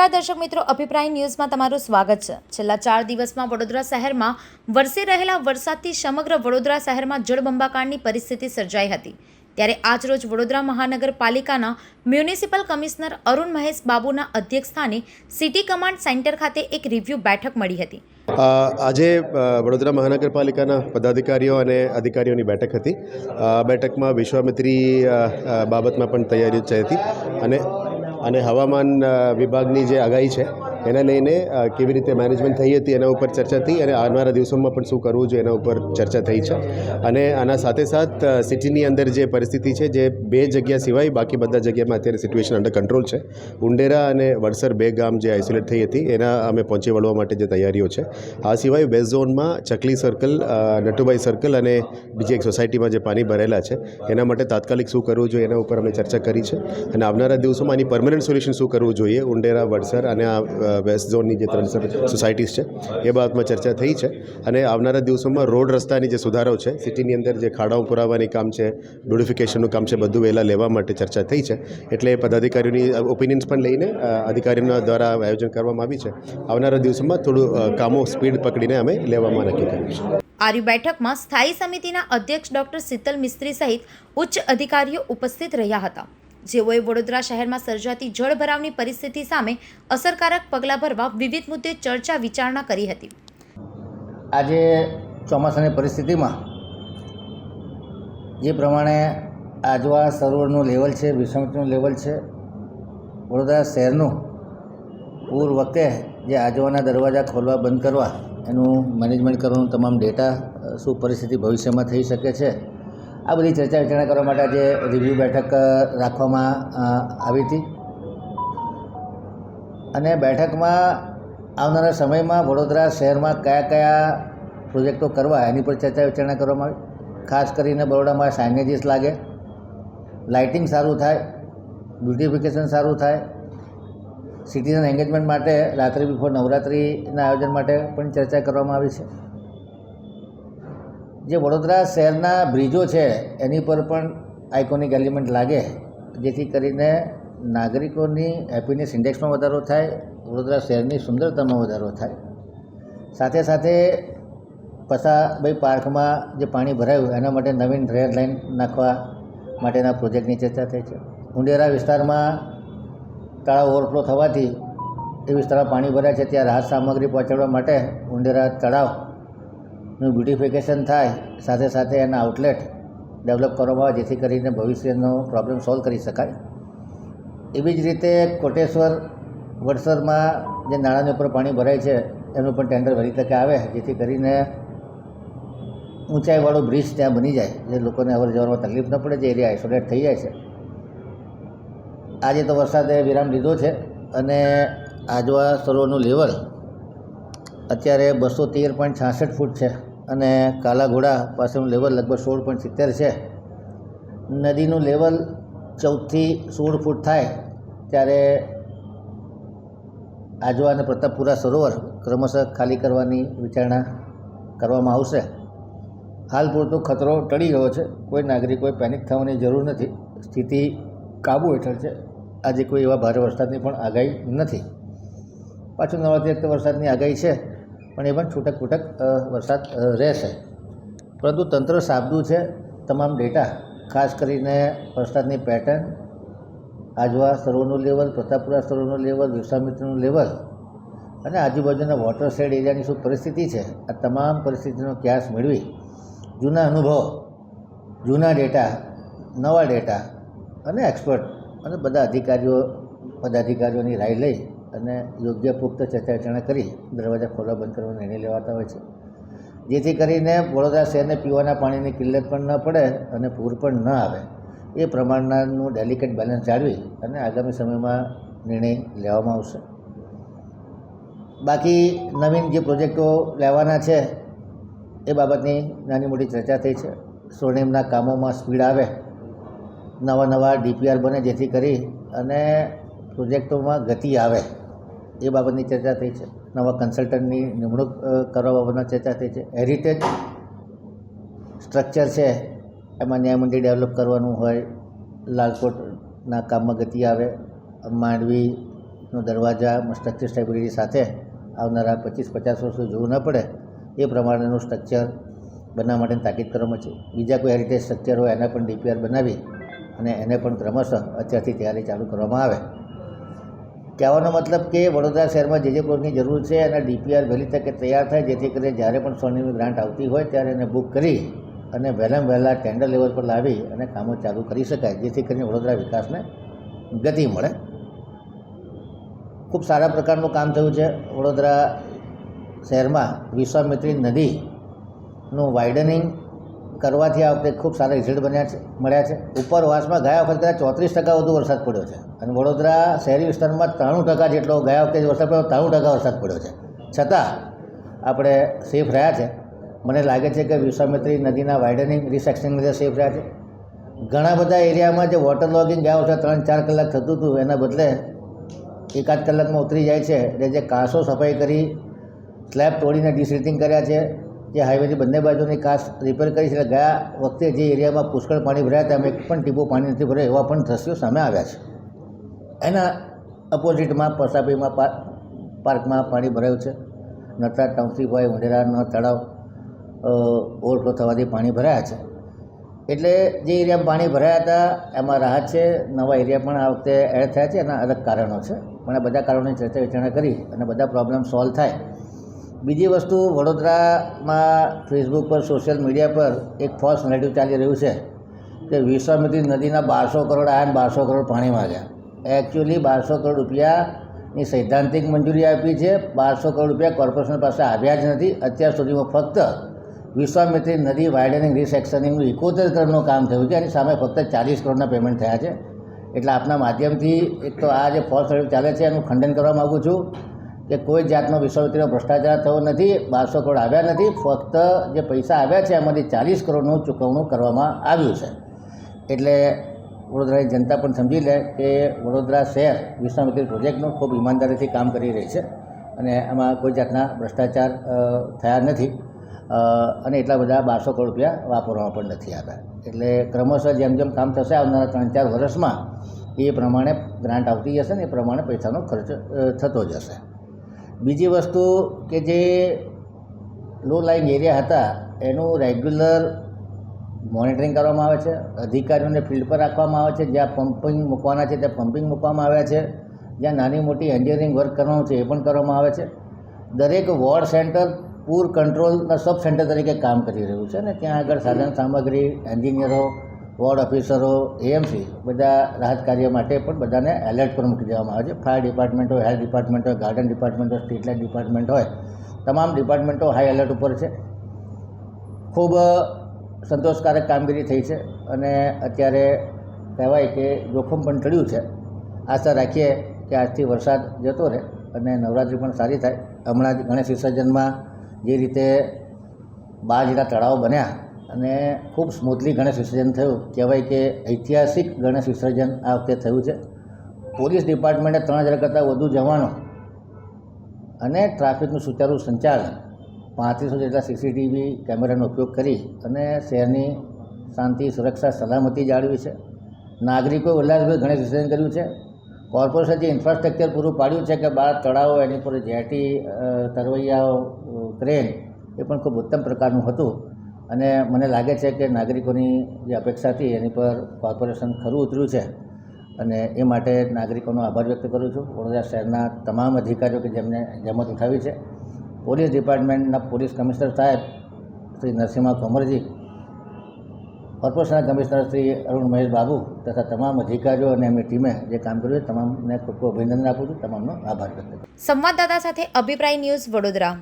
નમસ્કાર દર્શક મિત્રો, અભિપ્રાય ન્યૂઝમાં તમારું સ્વાગત છે. છેલ્લા ચાર દિવસમાં વડોદરા શહેરમાં વરસી રહેલા વરસાદથી સમગ્ર વડોદરા શહેરમાં જળબંબાકારની પરિસ્થિતિ સર્જાઈ હતી. ત્યારે આજરોજ વડોદરા મહાનગરપાલિકાના મ્યુનિસિપલ કમિશનર અરુણ મહેશ બાબુના અધ્યક્ષસ્થાને સિટી કમાન્ડ સેન્ટર ખાતે એક રિવ્યૂ બેઠક મળી હતી. આજે વડોદરા મહાનગરપાલિકાના પદાધિકારીઓ અને અધિકારીઓની બેઠક હતી. બેઠકમાં વિશ્વામિત્રી બાબતમાં પણ તૈયારીઓ થઈ હતી. અને અને હવામાન વિભાગની જે આગાહી છે એને લઈને કેવી રીતે મેનેજમેન્ટ થઈ હતી એના ઉપર ચર્ચા થઈ અને આવનારા દિવસોમાં પણ શું કરવું જોઈએ એના ઉપર ચર્ચા થઈ છે. અને આના સાથે સાથ સિટીની અંદર જે પરિસ્થિતિ છે, જે બે જગ્યા સિવાય બાકી બધા જગ્યામાં અત્યારે સિચ્યુએશન અંડર કંટ્રોલ છે. ઉંડેરા અને વડસર બે ગામ જે આઇસોલેટ થઈ હતી, એના અમે પહોંચી વળવા માટે જે તૈયારીઓ છે. આ સિવાય વેસ્ટ ઝોનમાં ચકલી સર્કલ નટુભાઈ સર્કલ અને બીજી એક સોસાયટીમાં જે પાણી ભરેલા છે, એના માટે તાત્કાલિક શું કરવું જોઈએ એના ઉપર અમે ચર્ચા કરી છે. અને આવનારા દિવસોમાં આની પરમનન્ટ સોલ્યુશન શું કરવું જોઈએ? ઉંડેરા, વડસર અને આ વેસ્ટ ઝોનની જે ત્રણ સોસાયટીઝ છે, એ બાબતમાં ચર્ચા થઈ છે અને આવનારા દિવસોમાં રોડ રસ્તાની જે સુધારો છે, સિટીની અંદર જે ખાડાઓ પુરાવાની કામ છે બ્યુટિફિકેશનનું કામ છે, બધું વહેલા લેવા માટે ચર્ચા થઈ છે. એટલે પદાધિકારીઓની ઓપિનિયન્સ પણ લઈને અધિકારીઓના દ્વારા આયોજન કરવામાં આવી છે. આવનારા દિવસોમાં થોડું કામો સ્પીડ પકડીને અમે લેવામાં નક્કી કર્યું છે. આરી બેઠકમાં સ્થાયી સમિતિના અધ્યક્ષ ડોક્ટર શીતલ મિસ્ત્રી સહિત ઉચ્ચ અધિકારીઓ ઉપસ્થિત રહ્યા હતા. જેઓએ વડોદરા શહેરમાં સર્જાતી જળભરાવની પરિસ્થિતિ સામે અસરકારક પગલાં ભરવા વિવિધ મુદ્દે ચર્ચા વિચારણા કરી હતી. આજે ચોમાસાની પરિસ્થિતિમાં જે પ્રમાણે આજવા સરોવરનું લેવલ છે વિષમનું લેવલ છે, વડોદરા શહેરનું પૂર વખતે જે આજવાના દરવાજા ખોલવા, બંધ કરવા, એનું મેનેજમેન્ટ કરવાનું તમામ ડેટા શું પરિસ્થિતિ ભવિષ્યમાં થઈ શકે છે આ બધી ચર્ચા વિચારણા કરવા માટે આજે રિવ્યૂ બેઠક રાખવામાં આવી હતી. અને બેઠકમાં આવનારા સમયમાં વડોદરા શહેરમાં કયા કયા પ્રોજેક્ટો કરવા એની પર ચર્ચા વિચારણા કરવામાં આવી. ખાસ કરીને બરોડામાં સાઇનેજીસ લાગે. લાઇટિંગ સારું થાય. બ્યુટિફિકેશન સારું થાય. સિટીઝન એન્ગેજમેન્ટ માટે રાત્રિ બિફોર નવરાત્રિના આયોજન માટે પણ ચર્ચા કરવામાં આવી છે. જે વડોદરા શહેરના બ્રિજો છે, એની પર પણ આઇકોનિક એલિમેન્ટ લાગે. જેથી કરીને નાગરિકોની હેપીનેસ ઇન્ડેક્સમાં વધારો થાય, વડોદરા શહેરની સુંદરતામાં વધારો થાય. સાથે સાથે પસાભાઈ પાર્કમાં જે પાણી ભરાયું, એના માટે નવીન રેડ લાઇન નાખવા માટેના પ્રોજેક્ટની ચર્ચા થઈ છે. ઉંડેરા વિસ્તારમાં તળાવ ઓવરફ્લો થવાથી એ વિસ્તારમાં પાણી ભરાય છે, ત્યાં રાહત સામગ્રી પહોંચાડવા માટે ઉંડેરા તળાવનું બ્યુટિફિકેશન થાય, સાથે સાથે એના આઉટલેટ ડેવલપ કરવામાં આવે, જેથી કરીને ભવિષ્યનો પ્રોબ્લેમ સોલ્વ કરી શકાય. એવી જ રીતે કોટેશ્વર, વડસરમાં જે નાણાંની ઉપર પાણી ભરાય છે, એનું પણ ટેન્ડર વહેલી તકે આવે, જેથી કરીને ઊંચાઈવાળો બ્રિજ ત્યાં બની જાય, જે લોકોને અવર જવરમાં તકલીફ ન પડે, જે એરિયા આઇસોલેટ થઈ જાય છે. આજે તો વરસાદે વિરામ લીધો છે, અને આજવા સરોવરનું લેવલ અત્યારે બસો તેર પોઈન્ટ છાસઠ ફૂટ છે. અને કાલાઘોડા પાસેનું લેવલ લગભગ સોળ પોઈન્ટ સિત્તેર છે. નદીનું લેવલ ચૌદથી સોળ ફૂટ થાય ત્યારે આજવા અને પ્રતાપપુરા સરોવર ક્રમશઃ ખાલી કરવાની વિચારણા કરવામાં આવશે. હાલ પૂરતો ખતરો ટળી ગયો છે. કોઈ નાગરિકોએ પેનિક થવાની જરૂર નથી. સ્થિતિ કાબુ હેઠળ છે. આજે કોઈ એવા ભારે વરસાદની પણ આગાહી નથી. પાછું નવરાત્રી વખતે વરસાદની આગાહી છે. પણ એ પણ છૂટક છૂટક વરસાદ રહેશે. પરંતુ તંત્ર સાબદું છે. તમામ ડેટા, ખાસ કરીને વરસાદની પેટર્ન આજવા સરોવરનું લેવલ પ્રતાપપુરા સરોવરનું લેવલ વિશ્વામિત્રનું લેવલ અને આજુબાજુના વોટર શેડ એરિયાની શું પરિસ્થિતિ છે? આ તમામ પરિસ્થિતિનો ક્યાસ મેળવી જૂના અનુભવ, જૂના ડેટા, નવા ડેટા અને એક્સપર્ટ અને બધા અધિકારીઓ, પદાધિકારીઓની રાય લઈ અને યોગ્ય પુખ્ત ચર્ચા વિચારણા કરી દરવાજા ખોલવા બંધ કરવાનો નિર્ણય લેવાતા હોય છે. જેથી કરીને વડોદરા શહેરને પીવાના પાણીની કિલ્લત પણ ન પડે અને પૂર પણ ન આવે. એ પ્રમાણનું ડેલિકેટ બેલેન્સ જાળવી અને આગામી સમયમાં નિર્ણય લેવામાં આવશે. બાકી નવીન જે પ્રોજેક્ટો લેવાના છે, એ બાબતની નાની મોટી ચર્ચા થઈ છે. સ્વર્ણિમના કામોમાં સ્પીડ આવે. નવા નવા ડીપીઆર બને જેથી કરી અને પ્રોજેક્ટોમાં ગતિ આવે. એ બાબતની ચર્ચા થઈ છે. નવા કન્સલ્ટન્ટની નિમણૂક કરવા બાબતના ચર્ચા થઈ છે. હેરિટેજ સ્ટ્રક્ચર છે. એમાં ન્યાયમંડળી ડેવલપ કરવાનું હોય, લાલકોટના કામમાં ગતિ આવે, માંડવીનો દરવાજા સ્ટ્રક્ચર સ્ટેબિલિટી સાથે આવનારા પચીસ પચાસ વર્ષ જોવું ન પડે, એ પ્રમાણેનું સ્ટ્રક્ચર બનાવવા માટેની તાકીદ કરવામાં છે. બીજા કોઈ હેરિટેજ સ્ટ્રક્ચર હોય, એના પણ ડીપીઆર બનાવી અને એને પણ ક્રમશઃ અત્યારથી તૈયારી ચાલુ કરવામાં આવે. કહેવાનો મતલબ કે વડોદરા શહેરમાં જે જે પ્લોટની જરૂર છે એના ડીપીઆર વહેલી તકે તૈયાર થાય, જેથી કરીને જ્યારે પણ સોનીની ગ્રાન્ટ આવતી હોય ત્યારે એને બુક કરી અને વહેલામાં વહેલા ટેન્ડર લેવલ પર લાવી અને કામો ચાલુ કરી શકાય, જેથી કરીને વડોદરા વિકાસને ગતિ મળે. ખૂબ સારા પ્રકારનું કામ થયું છે વડોદરા શહેરમાં વિશ્વામિત્રી નદીનું વાઇડનિંગ કરવાથી આ વખતે ખૂબ સારા રિઝલ્ટ બન્યા છે, મળ્યા છે. ઉપરવાસમાં ગયા વખત કદાચ ચોત્રીસ ટકા વધુ વરસાદ પડ્યો છે અને વડોદરા શહેરી વિસ્તારમાં ત્રાણું ટકા જેટલો ગયા વખતે વરસાદ પડ્યો, ત્રાણું ટકા વરસાદ પડ્યો છે. છતાં આપણે સેફ રહ્યા છે. મને લાગે છે કે વિશ્વામિત્રી નદીના વાઇડનિંગ રિસેક્શનિંગ લીધે સેફ રહ્યા છે. ઘણા બધા એરિયામાં જે વોટર લોગિંગ ગયા વખતે ત્રણ ચાર કલાક થતું હતું, એના બદલે એકાદ કલાકમાં ઉતરી જાય છે. એટલે જે કાંસો સફાઈ કરી સ્લેબ તોડીને ડિસરિટિંગ કર્યા છે. જે હાઈવેની બંને બાજુની કાચ રિપેર કરી છે એટલે ગયા વખતે જે એરિયામાં પુષ્કળ પાણી ભરાયા હતા, એમાં એક પણ ટીપું પાણી નથી ભરાય, એવા પણ દ્રશ્યો સામે આવ્યા છે. એના અપોઝિટમાં પરસાબીમાં પાર્ક પાર્કમાં પાણી ભરાયું છે. નતા ટાઉનશીપ હોય ઉંડેરાનો તળાવ ઓવરફ્લો થવાથી પાણી ભરાયા છે. એટલે જે એરિયામાં પાણી ભરાયા હતા, એમાં રાહત છે. નવા એરિયા પણ આ વખતે એડ થયા છે, એના અલગ કારણો છે. પણ આ બધા કારણોની ચર્ચા વિચારણા કરી અને બધા પ્રોબ્લેમ સોલ્વ થાય. બીજી વસ્તુ વડોદરામાં ફેસબુક પર સોશિયલ મીડિયા પર એક ફોલ્સ નેટિવ ચાલી રહ્યું છે કે વિશ્વામિત્રી નદીના બારસો કરોડ અને બારસો કરોડ પાણી માગ્યા એકચ્યુઅલી બારસો કરોડ રૂપિયાની સૈદ્ધાંતિક મંજૂરી આપી છે. બારસો કરોડ રૂપિયા કોર્પોરેશન પાસે આવ્યા જ નથી. અત્યાર સુધીમાં ફક્ત વિશ્વામિત્રી નદી વાઇડનિંગ રિસેક્શનિંગનું એકોતેર કરોડનું કામ થયું છે. એની સામે ફક્ત ચાલીસ કરોડના પેમેન્ટ થયા છે. એટલે આપના માધ્યમથી એક તો આ જે ફોલ્સ નેરેટિવ ચાલે છે એનું ખંડન કરવા માગું છું. કે કોઈ જાતનો વિશ્વામિત્રીનો ભ્રષ્ટાચાર થયો નથી, બારસો કરોડ આવ્યા નથી, ફક્ત જે પૈસા આવ્યા છે એમાંથી ચાલીસ કરોડનું ચૂકવણું કરવામાં આવ્યું છે. એટલે વડોદરાની જનતા પણ સમજી લે કે વડોદરા શહેર વિશ્વમિત્રી પ્રોજેક્ટનું ખૂબ ઈમાનદારીથી કામ કરી રહી છે અને એમાં કોઈ જાતના ભ્રષ્ટાચાર થયા નથી. અને એટલા બધા બારસો કરોડ રૂપિયા વાપરવામાં પણ નથી આવ્યા. એટલે ક્રમશઃ જેમ જેમ કામ થશે, આવનારા ત્રણ ચાર વર્ષમાં એ પ્રમાણે ગ્રાન્ટ આવતી જશે ને એ પ્રમાણે પૈસાનો ખર્ચ થતો જશે. બીજી વસ્તુ કે જે લો લાઇંગ એરિયા હતા, એનું રેગ્યુલર મોનિટરિંગ કરવામાં આવે છે. અધિકારીઓને ફિલ્ડ પર રાખવામાં આવે છે. જ્યાં પમ્પિંગ મૂકવાના છે, ત્યાં પમ્પિંગ મૂકવામાં આવ્યા છે. જ્યાં નાની મોટી એન્જિનિયરિંગ વર્ક કરવાનું છે, એ પણ કરવામાં આવે છે. દરેક વોર્ડ સેન્ટર પૂર કંટ્રોલના સબ સેન્ટર તરીકે કામ કરી રહ્યું છે અને ત્યાં આગળ સાધન સામગ્રી એન્જિનિયરો વોર્ડ ઓફિસરો, એએમસી બધા રાહત કાર્ય માટે પણ બધાને એલર્ટ પર મૂકી દેવામાં આવે છે. ફાયર ડિપાર્ટમેન્ટ હોય, હેલ્થ ડિપાર્ટમેન્ટ હોય, ગાર્ડન ડિપાર્ટમેન્ટ હોય, સ્ટ્રીટ લાઇટ ડિપાર્ટમેન્ટ હોય, તમામ ડિપાર્ટમેન્ટો હાઈ એલર્ટ ઉપર છે. ખૂબ સંતોષકારક કામગીરી થઈ છે અને અત્યારે કહેવાય કે જોખમ પણ ટળ્યું છે. આશા રાખીએ કે આજથી વરસાદ જતો રહે અને નવરાત્રિ પણ સારી થાય. હમણાં જ ગણેશ વિસર્જનમાં જે રીતે બાર જેટલા તળાવ બન્યા અને ખૂબ સ્મૂથલી ગણેશ વિસર્જન થયું. કહેવાય કે ઐતિહાસિક ગણેશ વિસર્જન આ વખતે થયું છે. પોલીસ ડિપાર્ટમેન્ટે ત્રણ હજાર કરતાં વધુ જવાનો અને ટ્રાફિકનું સુચારુ સંચાલન પાંત્રીસો જેટલા સીસીટીવી કેમેરાનો ઉપયોગ કરી અને શહેરની શાંતિ, સુરક્ષા, સલામતી જાળવી છે. નાગરિકોએ ઉલ્લાસભેર ગણેશ વિસર્જન કર્યું છે. કોર્પોરેશન જે ઇન્ફ્રાસ્ટ્રક્ચર પૂરું પાડ્યું છે કે બાર તળાવો એની પર જેટી તરવૈયાઓ ક્રેન એ પણ ખૂબ ઉત્તમ પ્રકારનું હતું. અને મને લાગે છે કે નાગરિકોની જે અપેક્ષા હતી એની પર કોર્પોરેશન ખરું ઉતર્યું છે. અને એ માટે નાગરિકોનો આભાર વ્યક્ત કરું છું. વડોદરા શહેરના તમામ અધિકારીઓ કે જેમને જહેમત ઉઠાવી છે. પોલીસ ડિપાર્ટમેન્ટના પોલીસ કમિશનર સાહેબ શ્રી નરસિંહા કોમરજી કોર્પોરેશનના કમિશનર શ્રી અરુણ મહેશ બાબુ તથા તમામ અધિકારીઓ અને એમની ટીમે જે કામ કર્યું છે, તમામને ખૂબ ખૂબ અભિનંદન આપું છું. તમામનો આભાર વ્યક્ત કરું સંવાદદાતા સાથે અભિપ્રાય ન્યૂઝ વડોદરા.